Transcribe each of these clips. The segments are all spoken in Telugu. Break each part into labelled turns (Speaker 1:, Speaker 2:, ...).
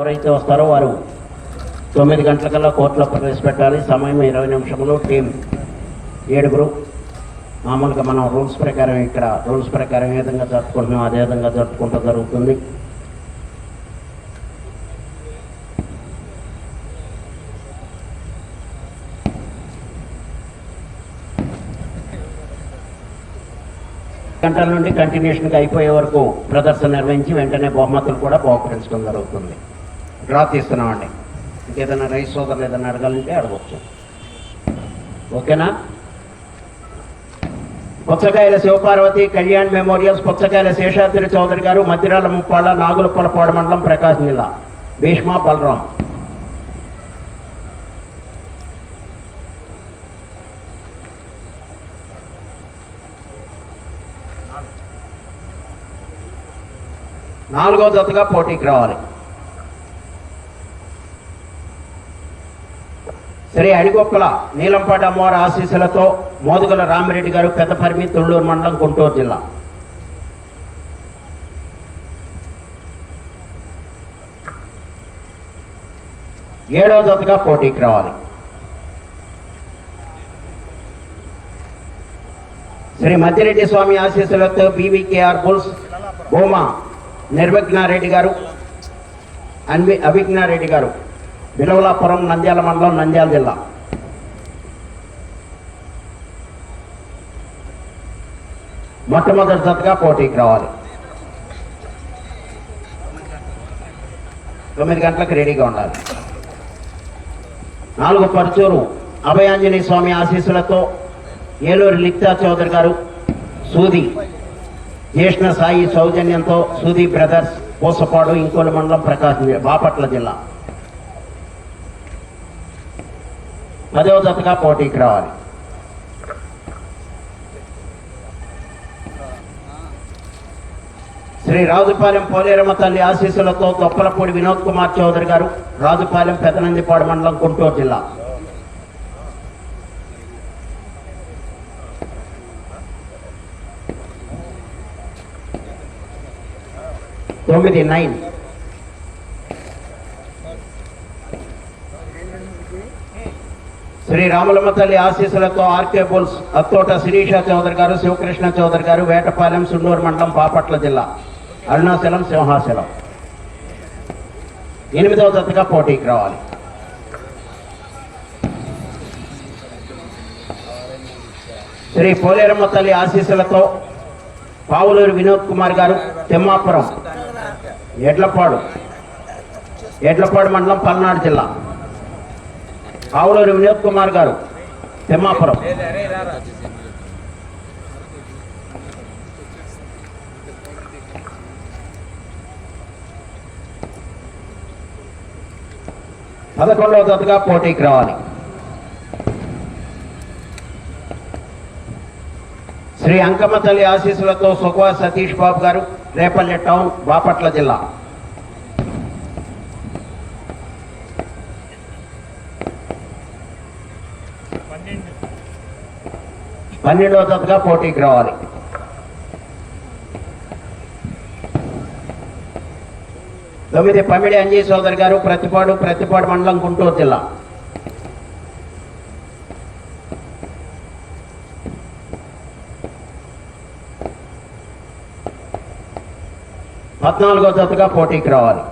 Speaker 1: ఎవరైతే వస్తారో వారు తొమ్మిది గంటలకల్లా కోర్టులో ప్రవేశపెట్టాలి. సమయం ఇరవై నిమిషంలో టీం ఏడుగురు. మామూలుగా మనం రూల్స్ ప్రకారం ఇక్కడ రూల్స్ ప్రకారం ఏ విధంగా జరుపుకుంటున్నాం అదే విధంగా జరుపుకుంటూ జరుగుతుంది. గంటల నుండి కంటిన్యూషన్గా అయిపోయే వరకు ప్రదర్శన నిర్వహించి వెంటనే బహుమతులు కూడా బహుకరించడం జరుగుతుంది. డ్రా తీస్తున్నామండి. ఇంకేదైనా రైస్ సోదరులు ఏదైనా అడగాలంటే అడగవచ్చు ఓకేనా? పుచ్చకాయల శివపార్వతి కళ్యాణ్ మెమోరియల్స్ పుచ్చకాయల శేషాద్రి చౌదరి గారు మధ్యరాల ముప్పాళ్ళ నాగులపలపాడు మండలం ప్రకాశం జిల్లా. భీష్మ బలరాం. నాలుగో జతగా పోటీకి రావాలి. శ్రీ అడిగొప్పల నీలంపాటి అమ్మవారి ఆశీస్సులతో మోదుగల రామిరెడ్డి గారు పెద్దపరిమి తుళ్ళూరు మండలం గుంటూరు జిల్లా. ఏడవ జతగా పోటీకి రావాలి. శ్రీ మద్దిరెడ్డి స్వామి ఆశీస్సులతో బీవీకేఆర్ బుల్స్ భూమా నిర్విఘ్నారెడ్డి గారు అన్వి అభిజ్ఞారెడ్డి గారు. విలవలాపురం నంద్యాల మండలం నంద్యాల జిల్లా. మొట్టమొదటి పోటీకి రావాలి. తొమ్మిది గంటలకు రెడీగా ఉండాలి. నాలుగు పరుచూరు అభయాంజనేయ స్వామి ఆశీస్సులతో ఏలూరు లిక్తా చౌదరి గారు సూది జ్యేష్ణ సాయి సౌజన్యంతో సూది బ్రదర్స్ పూసపాడు ఇంకోలు మండలం ప్రకాశం బాపట్ల జిల్లా. పదవ జతగా పోటీకి రావాలి శ్రీ రాజుపాలెం పోలేరమ్మ తల్లి ఆశీస్సులతో తొప్పలపూడి వినోద్ కుమార్ చౌదరి గారు రాజుపాలెం పెదనందిపాడు మండలం గుంటూరు జిల్లా. తొమ్మిది నైన్. శ్రీ రామలమ్మ తల్లి ఆశీస్సులతో ఆర్కే బోల్స్ అత్తోట శిరీష చౌదరి గారు శివకృష్ణ చౌదరి గారు వేటపాలెం సున్నూరు మండలం బాపట్ల జిల్లా అరుణాచలం సింహాచలం. ఎనిమిదవ జతగా పోటీకి రావాలి. శ్రీ పోలేరమ్మ తల్లి ఆశీస్సులతో పావులూరు వినోద్ కుమార్ గారు తిమ్మాపురం ఎడ్లపాడు ఎడ్లపాడు మండలం పల్నాడు జిల్లా. ఆవులూరి వినోద్ కుమార్ గారు తిమ్మాపురం. పదకొండవ జతగా పోటీకి రావాలి. శ్రీ అంకమ్మ తల్లి ఆశీస్సులతో సుఖవా సతీష్ బాబు గారు రేపల్లె టౌన్ బాపట్ల జిల్లా. పన్నెండో తప్పుగా పోటీకి రావాలి. తొమ్మిది పమిడి అంజీ సోదరి గారు ప్రతిపాడు ప్రతిపాడు మండలం గుంటూరు జిల్లా. పద్నాలుగో జతగా పోటీకి రావాలి.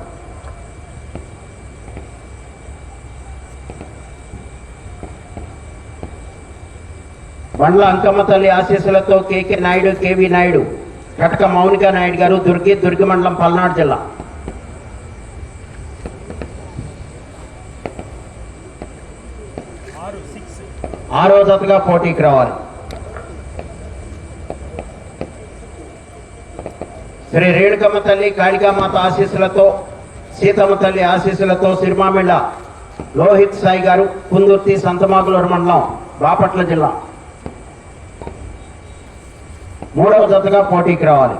Speaker 1: బండ్ల అంకమ్మ తల్లి ఆశీస్సులతో కేకే నాయుడు కేవి నాయుడు కటక మౌనిక నాయుడు గారు దుర్గి దుర్గి మండలం పల్నాడు జిల్లా. ఆరో జతగా పోటీకి రావాలి. శ్రీ రేణుకమ్మ తల్లి కాళికామాత ఆశీస్సులతో సీతమ్మ తల్లి ఆశీస్సులతో సిరిమామిళ్ళ లోహిత్ సాయి గారు కుందుర్తి సంతమాగులూరు మండలం బాపట్ల జిల్లా. మూడవ జతగా పోటీకి రావాలి.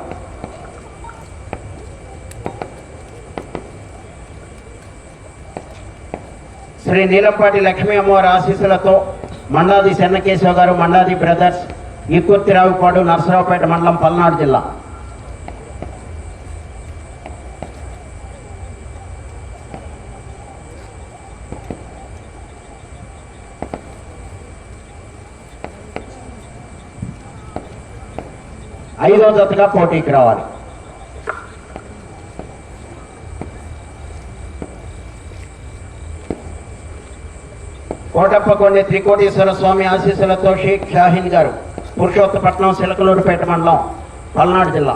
Speaker 1: శ్రీ నీలంపాటి లక్ష్మీ అమ్మవారి ఆశీస్సులతో మండాది చెన్నకేశవ గారు మండాది బ్రదర్స్ ఈకుర్తిరావుపాడు నరసరావుపేట మండలం పల్నాడు జిల్లా. ఐదో జతగా పోటీకి రావాలి. కోటప్పకొండి త్రికోటేశ్వర స్వామి ఆశీస్సులతో షేక్ షాహిన్ గారు పురుషోత్తపట్నం సిలకలూరుపేట మండలం పల్నాడు జిల్లా.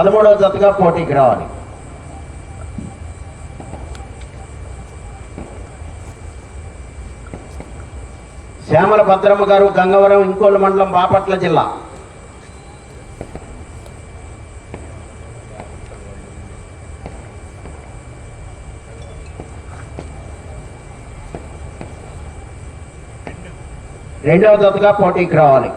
Speaker 1: పదమూడవ జతగా పోటీకి రావాలి. శ్యామల భద్రమ్మ గారు గంగవరం ఇంకోలు మండలం బాపట్ల జిల్లా. రెండవ జతగా పోటీకి రావాలి.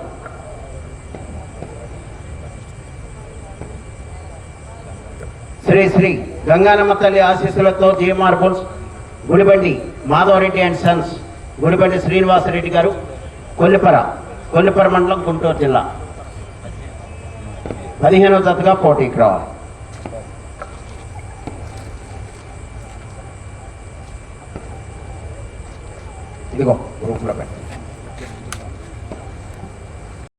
Speaker 1: శ్రీ శ్రీ గంగానమ్మ తల్లి ఆశీస్సులతో GMR bulls Gudibandi Madhava Reddy and sons Gudibandi Srinivasa Reddy గారు కొల్లిపర కొల్లిపర మండలం గుంటూరు జిల్లా. పదిహేనవ జతగా పోటీకి రావాలి. ఇదిగో గ్రూప్లో పెట్టి.